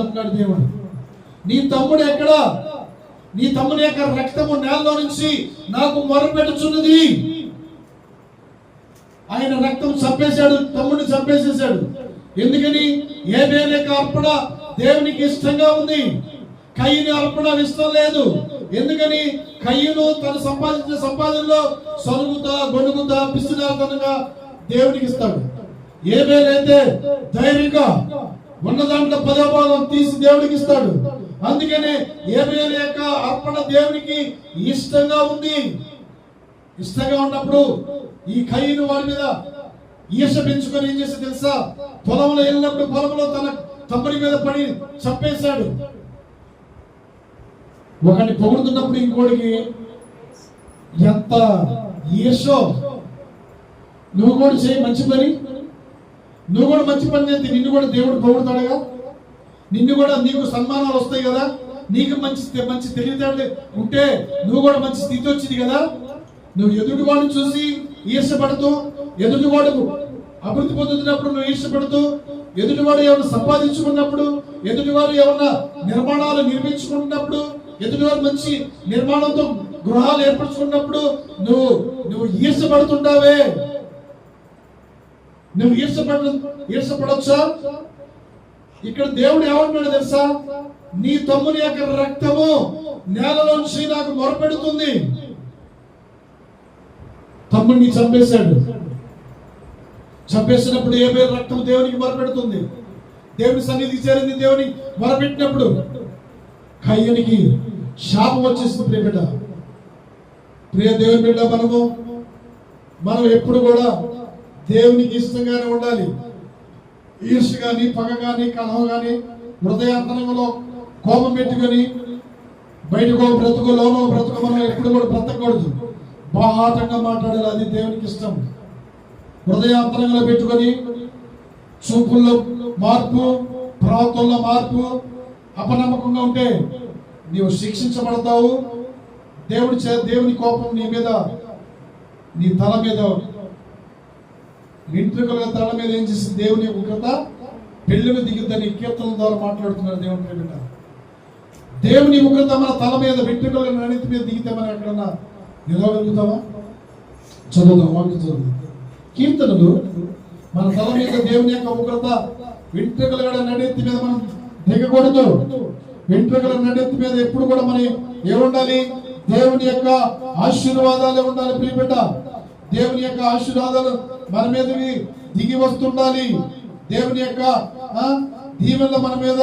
అంటున్నాడు దేవుడు. నీ తమ్ముడు ఎక్కడ? నీ తమ్ముని యొక్క రక్తము నేలలో నుంచి నాకు మొరపెట్టుచున్నది ఆయన రక్తం చంపేశాడు తమ్ముడిని చంపేసేశాడు. ఎందుకని? ఏబేలు యొక్క అర్పణ దేవునికి ఇష్టంగా ఉంది. కయ్యని అర్పణ ఇష్టం లేదు. ఎందుకని? కయ్యను తను సంపాదించిన సంపాదనలో సొలుగుతా గొనుగుతా పిసినాతనంగా దేవునికి ఇస్తాడు. ఏ అయితే ధైర్యంగా ఉన్న దాంట్లో పదో భాగం తీసి దేవుడికి ఇస్తాడు. అందుకనే ఏ యొక్క అర్పణ దేవునికి ఇష్టంగా ఉంది. ఇష్టంగా ఉన్నప్పుడు ఈ కయ్యను వాడి మీద ఈశ పెంచుకొని ఏం చేసి తెలుసా? పొలంలో వెళ్ళినప్పుడు పొలంలో తన తమ్ముడి మీద పడి చంపేశాడు. ఒకడిని పొగుడుతున్నప్పుడు ఇంకోటికి ఎంత ఈశో నువ్వు కూడా చేయి మంచి పని. నువ్వు కూడా మంచి పని చేస్తే నిన్ను కూడా దేవుడు పొగుడతాడుగా? నిన్ను కూడా నీకు సన్మానాలు వస్తాయి కదా? నీకు మంచి మంచి తెలివితేటలు ఉంటే నువ్వు కూడా మంచి స్థితి వచ్చింది కదా? నువ్వు ఎదుటి వాడిని చూసి ఈర్షపడుతూ ఎదుటి వాడు అభివృద్ధి పొందుతున్నప్పుడు నువ్వు ఈర్షపడుతూ ఎదుటివాడు ఏమైనా సంపాదించుకున్నప్పుడు ఎదుటివారు ఏమన్నా నిర్మాణాలు నిర్మించుకున్నప్పుడు ఎదుటివారు మంచి నిర్మాణంతో గృహాలు ఏర్పరచుకున్నప్పుడు నువ్వు నువ్వు ఈర్షపడుతుంటావే నువ్వు ఈర్షపడ ఈర్షపడొచ్చా ఇక్కడ దేవుడు ఏమంటున్నాడు తెలుసా? నీ తమ్ముని యొక్క రక్తము నేలలోంచి నాకు మొరపెడుతుంది. తమ్ముడిని చంపేశాడు. చంపేసినప్పుడు ఏ పేరు రక్తం దేవునికి మొరపెడుతుంది? దేవుని సన్నిధి చేరింది దేవుని మొరపెట్టినప్పుడు. కయ్యనికి శాపం వచ్చేసింది ప్రియ బిడ్డ ప్రియ దేవుని బిడ్డ మనము మనం ఎప్పుడు కూడా దేవునికి ఇష్టంగానే ఉండాలి. ఈర్ష కానీ పగ కానీ కలహం కానీ హృదయాంతరంలో కోపం పెట్టుకొని బయటకో బ్రతుకు లోనో బ్రతుకు మనం ఎప్పుడు కూడా బ్రతకూడదు. బాహాటంగా మాట్లాడాలి అది దేవునికి ఇష్టం. హృదయాంతరంలో పెట్టుకొని చూపుల్లో మార్పు ప్రవర్తనలో మార్పు అపనమ్మకంగా ఉంటే నీవు శిక్షించబడతావు. దేవుడి చే దేవుని కోపం నీ మీద నీ తల మీద వెంట్రుకల తల మీద ఏం చేసింది దేవుని ఉగ్రత పెళ్ళికి దిగుద్దని కీర్తనల ద్వారా మాట్లాడుతున్నారు దేవుని ప్రేమిట దేవుని ఉగ్రత మన తల మీద వెంట్రుకల నడితి మీద దిగితే మనం ఎక్కడన్నా నిలవగలుగుతామా? చదువుతాం వాక్యం చదువు కీర్తనలు మన తల మీద దేవుని యొక్క ఉగ్రత వెంట్రుకల గడ మీద మనం దిగకూడదు. వెంట్రుకల నడెత్తి మీద ఎప్పుడు కూడా మనం ఏముండాలి దేవుని యొక్క ఆశీర్వాదాలే ఉండాలి ప్రియబిడ్డ దేవుని యొక్క ఆశీర్వాదాలు మన మీద దిగి వస్తుండాలి. దేవుని యొక్క ఆ, దీవెనలు మన మీద